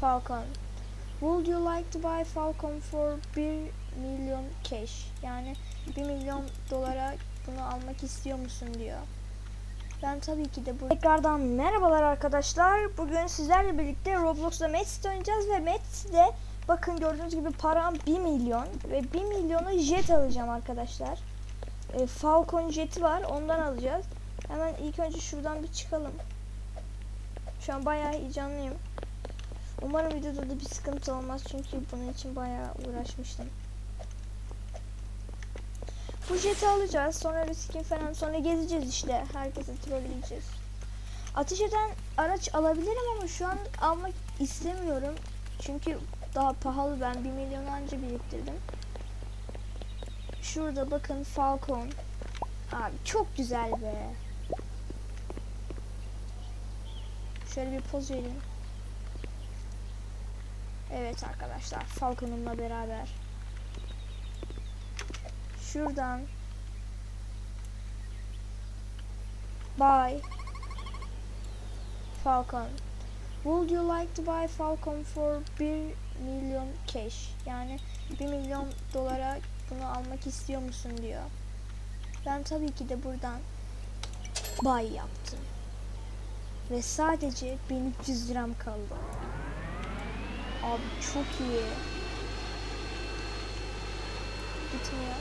Falcon. Would you like to buy Falcon for 1 milyon cash? Yani 1 milyon dolara bunu almak istiyor musun diyor. Ben tabii ki de bu. Tekrardan merhabalar arkadaşlar. Bugün sizlerle birlikte Roblox'ta Mets oynayacağız ve Mets'de bakın gördüğünüz gibi param 1 milyon ve 1 milyona jet alacağım arkadaşlar. E, Falcon jeti var ondan alacağız. Hemen ilk önce şuradan bir çıkalım. Şu an bayağı heyecanlıyım. Umarım videoda da bir sıkıntı olmaz çünkü bunun için bayağı uğraşmıştım. Bu jeti alacağız. Sonra riskin falan sonra gezeceğiz işte. Herkese trolleyeceğiz. Ateş eden araç alabilirim ama şu an almak istemiyorum. Çünkü daha pahalı ben 1 milyon anca biriktirdim. Şurada bakın Falcon. Abi çok güzel be. Şöyle bir poz verin. Evet arkadaşlar Falcon'umla beraber. Şuradan. Buy. Falcon. Would you like to buy Falcon for 1 milyon cash? Yani 1 milyon dolara bunu almak istiyor musun diyor. Ben tabii ki de buradan buy yaptım. Ve sadece 1300 liram kaldı. Abi çok iyi. Gitmiyor.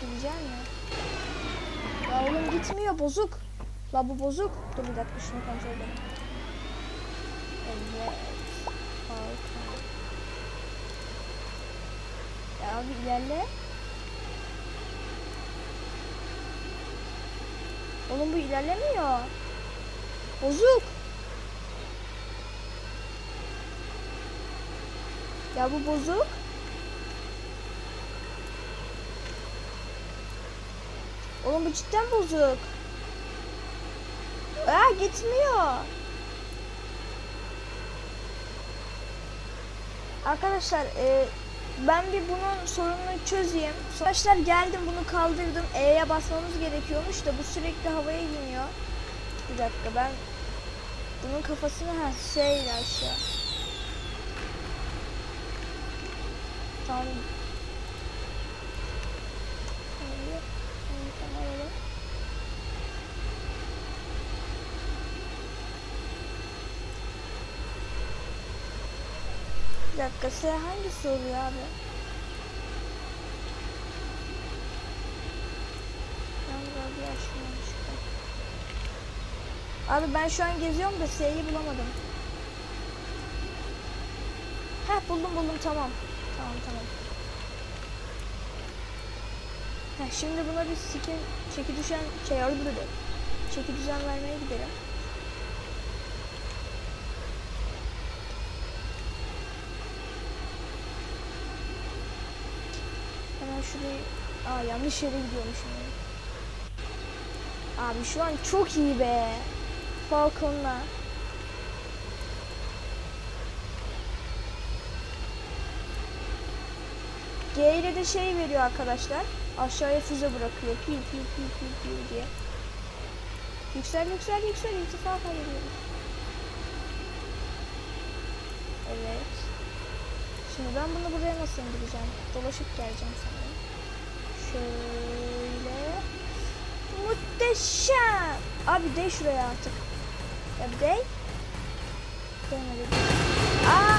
Gidecek mi? Ya oğlum gitmiyor bozuk. La bu bozuk. Dur bir dakika şunu kontrol edelim. Evet. Harika. Ya abi ilerle. Oğlum bu ilerlemiyor. Bozuk. Ya bu bozuk. Oğlum bu cidden bozuk. Aa gitmiyor. Arkadaşlar e, ben bir bunun sorununu çözeyim. Arkadaşlar geldim bunu kaldırdım. E'ye basmamız gerekiyormuş da bu sürekli havaya iniyor. Bir dakika ben bunun kafasını ha ile aşağı. Tamam. Bir dakika S hangisi oluyor abi? Yalnız abi yaşlanmıştım. Abi ben şu an geziyorum da S'yi bulamadım. Heh buldum buldum tamam. Tamam tamam. Heh, şimdi buna bir skin çeki düşen şey da çeki düzen vermeye gidelim. Hemen şurayı... Aa yanlış yere gidiyormuşum. Abi şu an çok iyi be. Falcon'la. G ile de şey veriyor arkadaşlar. Aşağıya füze bırakıyor. Pil pil pil pil pil diye. Yüksel yüksel yüksel irtifa kaybediyoruz. Evet. Şimdi ben bunu buraya nasıl indireceğim? Dolaşıp geleceğim sanırım. Şöyle. Muhteşem. Abi dey şuraya artık. Ya bir dey. Değmedi. Aa!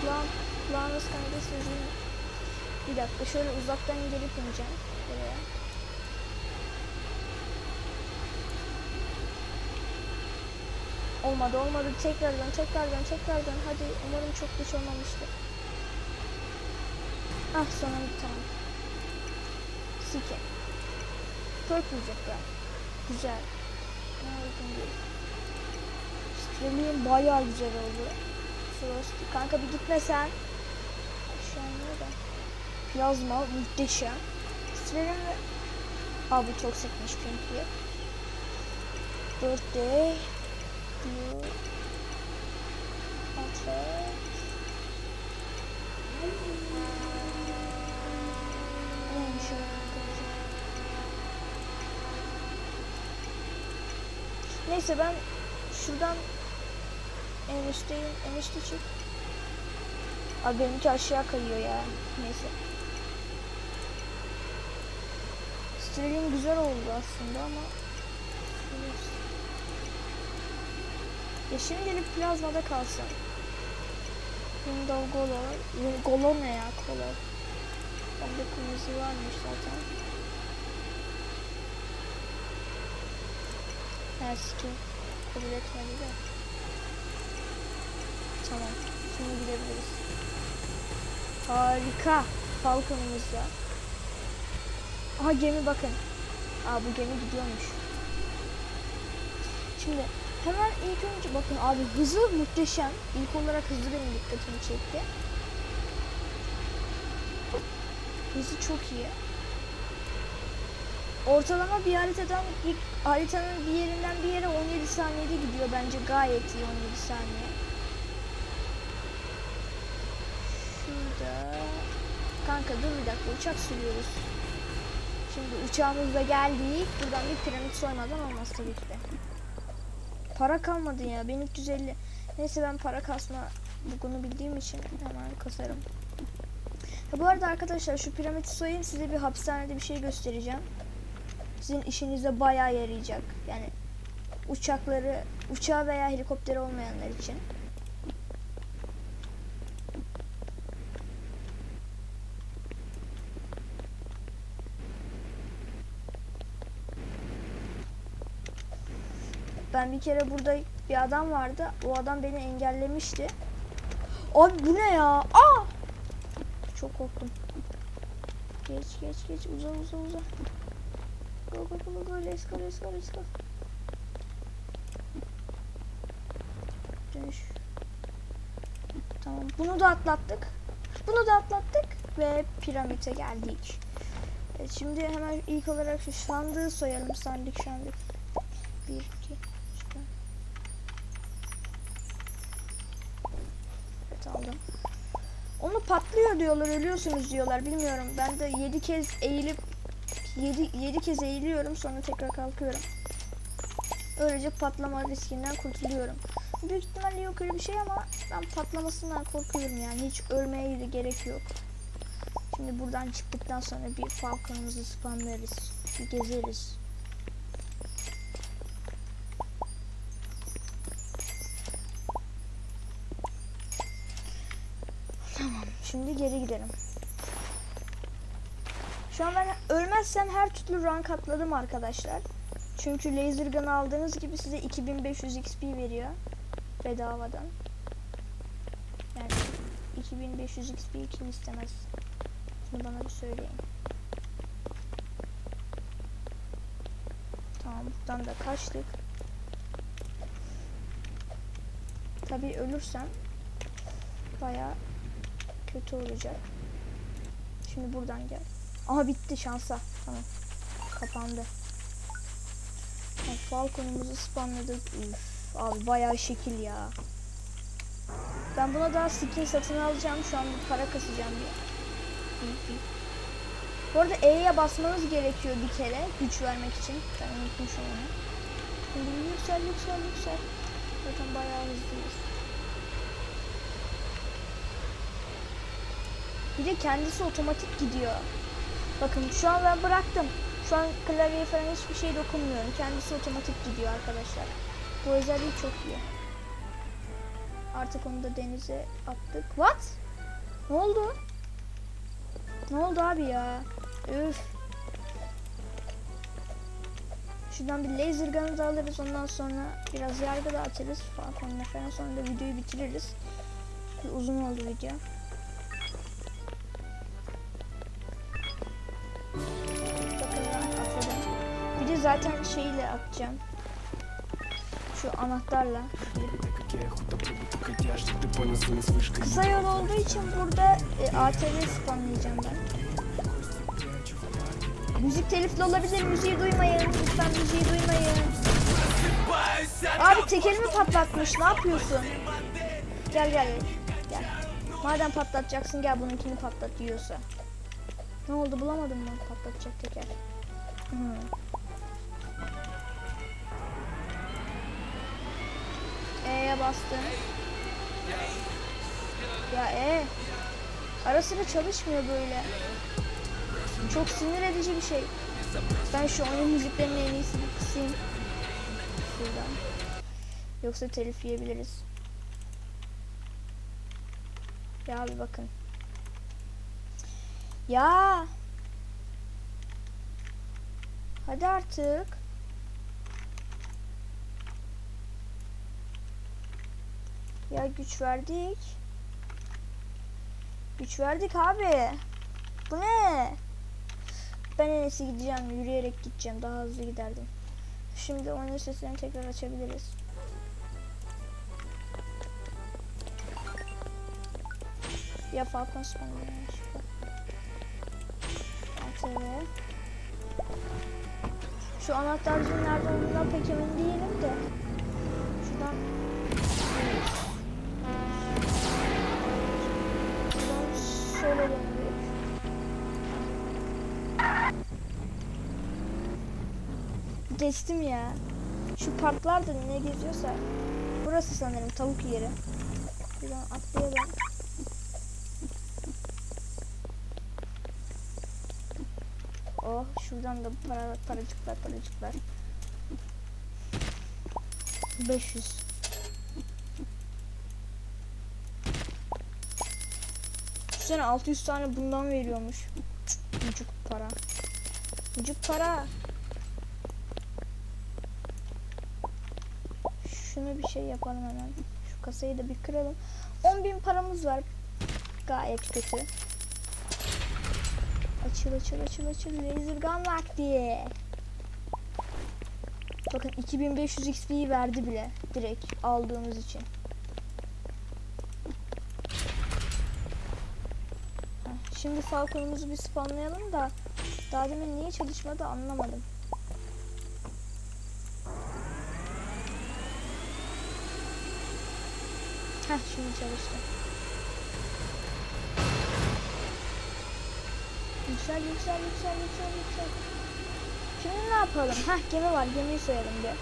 Kulağım, kulağınız kanadı sözünü. Bir dakika şöyle uzaktan gelip ineceğim. Buraya. Olmadı olmadı. Tekrardan tekrardan tekrardan. Hadi umarım çok geç olmamıştır. Ah sonunda tamam. Sike. Purple Zebra. Güzel. Ne uygun değil. Bayağı güzel oldu. Kanka bir gitme Aşağı nerede? Plazma muhteşem. Strelium ve... Aa bu çok sıkmış Pinky. Birthday. Blue. Neyse ben şuradan en üstteyim. En üstte çık. Abi benimki aşağı kayıyor ya. Neyse. Sterling güzel oldu aslında ama. Ya şimdilik plazmada kalsın. Window Golo. Golo ne ya? Color. Bende kırmızı varmış zaten. Her skin kabul etmedi de. Tamam. Şimdi gidebiliriz. Harika. Falcon'umuzda. Aha gemi bakın. Aa bu gemi gidiyormuş. Şimdi hemen ilk önce bakın abi hızı muhteşem. İlk olarak hızı benim dikkatimi çekti. Hızı çok iyi. Ortalama bir haritadan bir haritanın bir yerinden bir yere 17 saniyede gidiyor bence gayet iyi 17 saniye. Şurada kanka dur bir dakika uçak sürüyoruz. Şimdi uçağımızla geldik. Buradan bir piramit soymadan olmaz tabii ki de. Para kalmadı ya. 1350. Neyse ben para kasma bunu bildiğim için hemen kasarım. Ya bu arada arkadaşlar şu piramidi soyayım size bir hapishanede bir şey göstereceğim. Sizin işinize bayağı yarayacak. Yani uçakları, uçağı veya helikopteri olmayanlar için. Ben bir kere burada bir adam vardı. O adam beni engellemişti. Abi bu ne ya? Aa! Çok korktum. Geç geç geç uza uza uza. Go go go go let's go let's go let's go. Dönüş. Tamam bunu da atlattık. Bunu da atlattık ve piramite geldik. Evet, şimdi hemen ilk olarak şu sandığı soyalım. Sandık sandık. Aldım. Onu patlıyor diyorlar, ölüyorsunuz diyorlar. Bilmiyorum. Ben de 7 kez eğilip 7 7 kez eğiliyorum sonra tekrar kalkıyorum. Öylece patlama riskinden kurtuluyorum. Büyük ihtimalle yok öyle bir şey ama ben patlamasından korkuyorum yani. Hiç ölmeye de gerek yok. Şimdi buradan çıktıktan sonra bir falconumuzu spamlarız. Bir gezeriz. Şimdi geri gidelim. Şu an ben ölmezsem her türlü rank atladım arkadaşlar. Çünkü laser gun aldığınız gibi size 2500 XP veriyor. Bedavadan. Yani 2500 XP kim istemez? Bunu bana bir söyleyin. Tamam buradan da kaçtık. Tabii ölürsem baya kötü olacak. Şimdi buradan gel. Aha bitti şansa. Tamam. Kapandı. Bak, Falcon'umuzu spamladık. Üf, abi bayağı şekil ya. Ben buna daha skin satın alacağım. Şu an para kasacağım bir. Bu arada E'ye basmanız gerekiyor bir kere güç vermek için. Ben unutmuşum onu. Şimdi yüksel yüksel yüksel. Zaten bayağı hızlıyız. Bir de kendisi otomatik gidiyor. Bakın şu an ben bıraktım. Şu an klavyeye falan hiçbir şey dokunmuyorum. Kendisi otomatik gidiyor arkadaşlar. Bu özelliği çok iyi. Artık onu da denize attık. What? Ne oldu? Ne oldu abi ya? Üf. Şuradan bir laser gun da alırız. Ondan sonra biraz yargı da. Falcon'la falan. Sonra da videoyu bitiririz. Uzun oldu video. De zaten şeyle atacağım. Şu anahtarla. Kısa yol olduğu için burada e, ATV spamlayacağım ben. Müzik telifli olabilir. Müziği duymayın. Lütfen müziği duymayın. Abi tekerimi patlatmış. Ne yapıyorsun? Gel gel. Gel. Madem patlatacaksın gel bununkini patlat yiyorsa. Ne oldu bulamadım mı patlatacak teker. Hmm. E'ye bastım. Ya E. Ara sıra çalışmıyor böyle. Çok sinir edici bir şey. Ben şu oyun müziklerini en iyisi kısayım. Şuradan. Yoksa telif yiyebiliriz. Ya bir bakın. Ya. Hadi artık. Ya güç verdik. Güç verdik abi. Bu ne? Ben en gideceğim. Yürüyerek gideceğim. Daha hızlı giderdim. Şimdi oyunun sesini tekrar açabiliriz. Ya Falcon bu. ATV. Şu anahtarcının nerede olduğundan pek emin değilim de. Şuradan Geçtim ya. Şu parklarda ne geziyorsa. Burası sanırım tavuk yeri. Buradan atlayalım. Oh şuradan da para, paracıklar paracıklar. 500. Şu sene 600 tane bundan veriyormuş. Cık, para. Vücut para. Şunu bir şey yapalım hemen. Şu kasayı da bir kıralım. 10.000 paramız var. Gayet kötü. Açıl açıl açıl açıl. Laser gun vakti. Bakın 2500 XP'yi verdi bile. Direkt aldığımız için. Şimdi Falcon'umuzu bir spawnlayalım da daha demin niye çalışmadı anlamadım. Heh şimdi çalıştı. Yüksel yüksel yüksel yüksel yüksel. Şimdi ne yapalım? Heh gemi var gemiyi soyalım bir.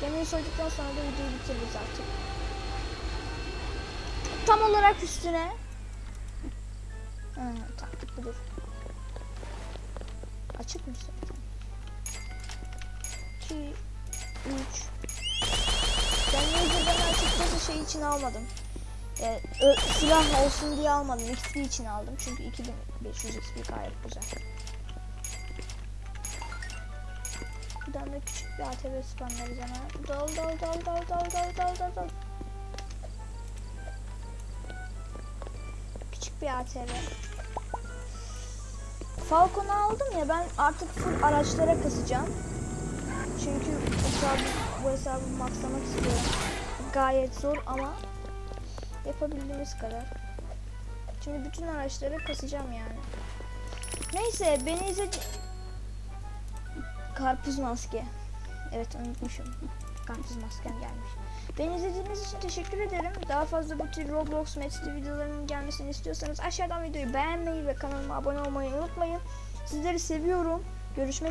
Gemiyi soyduktan sonra da videoyu bitiririz artık. Tam olarak üstüne. Ha, taktik budur. Açık mı zaten? 2 3 Ben Laser'dan açıkçası şey için almadım. Ee, ö- silah olsun diye almadım. XP için aldım. Çünkü 2500 XP gayet güzel. Buradan da küçük bir ATV spamlarız hemen. Dal dal dal dal dal dal dal dal dal. Küçük bir ATV. Falcon'u aldım ya ben artık full araçlara kasacağım. Çünkü hesabı, bu hesabı maxlamak istiyorum. Gayet zor ama yapabildiğimiz kadar. Şimdi bütün araçları kasacağım yani. Neyse beni izledi... Karpuz maske. Evet unutmuşum. Karpuz maskem gelmiş. Beni izlediğiniz için teşekkür ederim. Daha fazla bu tür Roblox Match'li videoların gelmesini istiyorsanız aşağıdan videoyu beğenmeyi ve kanalıma abone olmayı unutmayın. Sizleri seviyorum. Görüşmek